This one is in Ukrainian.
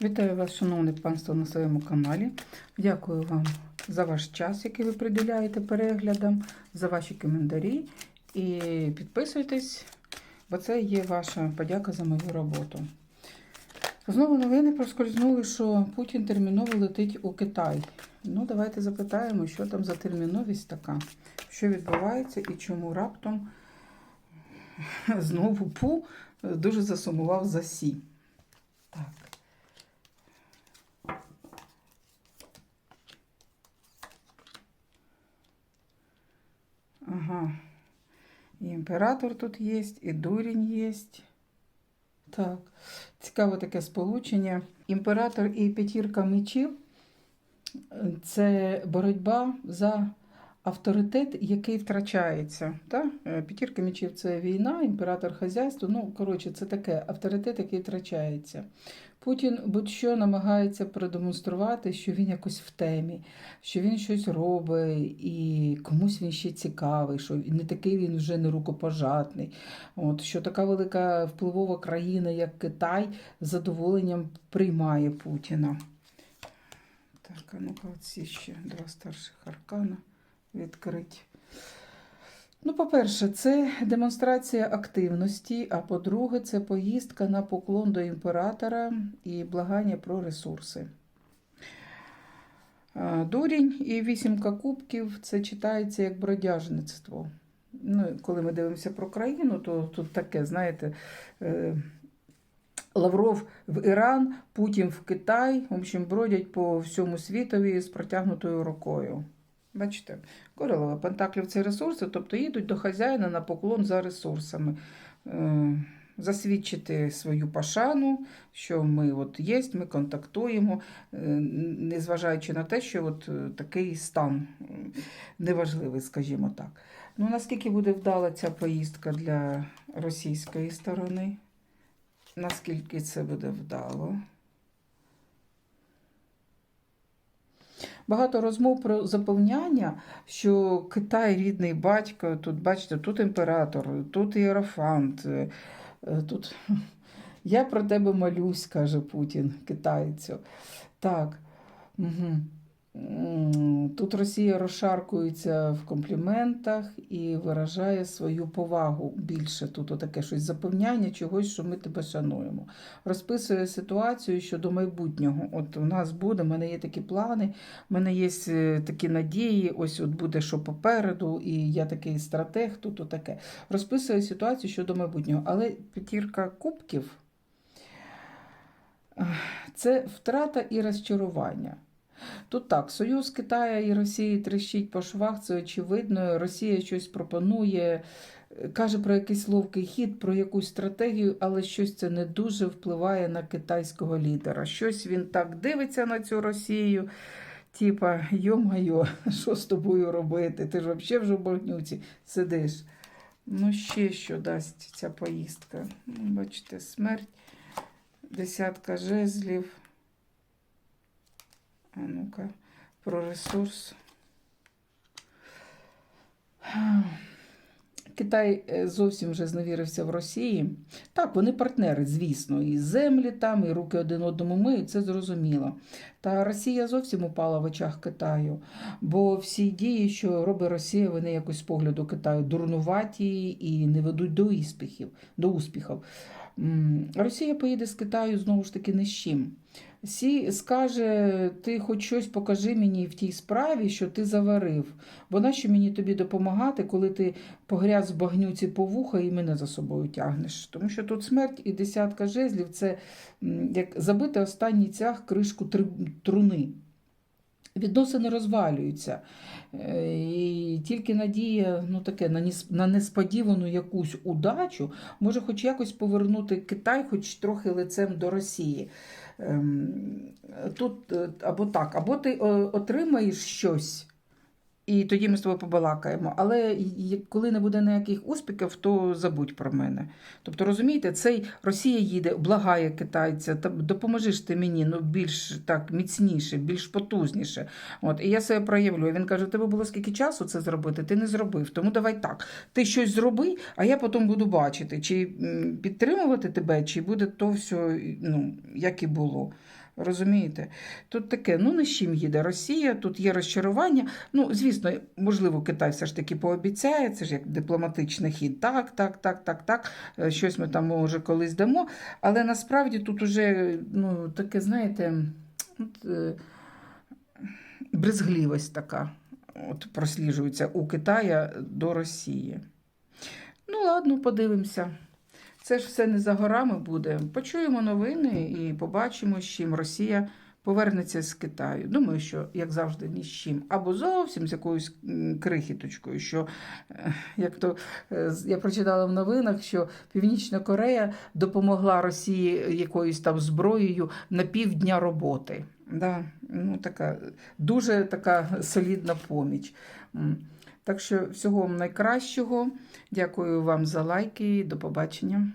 Вітаю вас, шановне панство, на своєму каналі. Дякую вам за ваш час, який ви приділяєте переглядам, за ваші коментарі. І підписуйтесь, бо це є ваша подяка за мою роботу. Знову новини проскользнули, що Путін терміново летить у Китай. Ну, давайте запитаємо, що там за терміновість така, що відбувається і чому раптом знову Пу дуже засумував за Сі. Так. Ага. І імператор тут є, і дурінь є. Так, цікаве таке сполучення. Імператор і п'ятірка мечів це боротьба за авторитет, який втрачається. Так? Е, П'ятірка мечів це війна, імператор хазяйство. Ну, коротше, це таке авторитет, який втрачається. Путін будь-що намагається продемонструвати, що він якось в темі, що він щось робить, і комусь він ще цікавий, що не такий він вже не рукопожатний. От, що така велика впливова країна, як Китай, з задоволенням приймає Путіна. Так, а ну-ка, ці ще два старших аркана відкрити. Ну, по-перше, це демонстрація активності, а по-друге, це поїздка на поклон до імператора і благання про ресурси. Дурінь і вісімка кубків це читається як бродяжництво. Ну, коли ми дивимося про країну, то тут таке, знаєте, е, Лавров в Іран, Путін в Китай, в общем, бродять по всьому світові з протягнутою рукою. Бачите, Королева Пентаклів це ресурси, тобто їдуть до хазяїна на поклон за ресурсами. Е, Засвідчити свою пашану, що ми от є, ми контактуємо, е, незважаючи на те, що от е, такий стан неважливий, скажімо так. Ну, наскільки буде вдала ця поїздка для російської сторони? Наскільки це буде вдало? Багато розмов про заповняння, що Китай рідний батько, тут, бачите, тут імператор, тут іерофант, е, е, тут я про тебе молюсь, каже Путін китайцю. Так. Угу. Тут Росія розшаркується в компліментах і виражає свою повагу більше. Тут таке щось запевняння чогось, що ми тебе шануємо. Розписує ситуацію щодо майбутнього. От у нас буде, в мене є такі плани, в мене є е, такі надії, ось от буде що попереду, і я такий стратег, тут отаке. Розписує ситуацію щодо майбутнього. Але п'ятірка кубків це втрата і розчарування. Тут так, Союз Китая і Росії трещить по швах, це очевидно. Росія щось пропонує, каже про якийсь ловкий хід, про якусь стратегію, але щось це не дуже впливає на китайського лідера. Щось він так дивиться на цю Росію. Типа, йо-майо, що з тобою робити? Ти ж взагалі вже в багнюці сидиш. Ну, ще що дасть ця поїздка. Ну, Бачите, смерть, десятка жезлів. А ну-ка, про ресурс. Китай е, зовсім вже зневірився в Росії. Так, вони партнери, звісно, і землі там, і руки один одному миють, це зрозуміло. Та Росія зовсім упала в очах Китаю, бо всі дії, що робить Росія, вони якось з погляду Китаю дурнуваті і не ведуть до успіхів. До успіхів. Росія поїде з Китаю знову ж таки не з чим. Сі скаже, ти хоч щось покажи мені в тій справі, що ти заварив. Бо нащо мені тобі допомагати, коли ти погряз в багнюці по вуха і мене за собою тягнеш? Тому що тут смерть і десятка жезлів це як забити останній цях кришку труни. Відносини розвалюються. Е, і тільки надія ну, таке, на несподівану якусь удачу може хоч якось повернути Китай, хоч трохи лицем до Росії. Ем, тут е, або так, або ти е, отримаєш щось. І тоді ми з тобою побалакаємо. Але коли не буде ніяких успіхів, то забудь про мене. Тобто, розумієте, цей Росія їде, благає китайця, та допоможи ж ти мені ну, більш так міцніше, більш потужніше. От, І я себе проявлюю. Він каже: тебе було скільки часу це зробити, ти не зробив. Тому давай так. Ти щось зроби, а я потім буду бачити, чи підтримувати тебе, чи буде то все, ну, як і було. Розумієте? Тут таке, ну не з чим їде Росія, тут є розчарування. Ну, звісно, можливо, Китай все ж таки пообіцяє, це ж як дипломатичний хід. Так, так, так, так, так. е, Щось ми там може колись дамо. Але насправді тут уже ну, таке, знаєте, от, е, така от, просліджується у Китая до Росії. Ну, ладно, подивимося. Це ж все не за горами буде. Почуємо новини і побачимо, з чим Росія повернеться з Китаю. Думаю, що, як завжди, ні з чим. Або зовсім з якоюсь крихіточкою. Що, е, як то е, я прочитала в новинах, що Північна Корея допомогла Росії якоюсь там зброєю на півдня роботи. Да, ну, така, дуже така солідна поміч. Так що всього вам найкращого. Дякую вам за лайки. До побачення.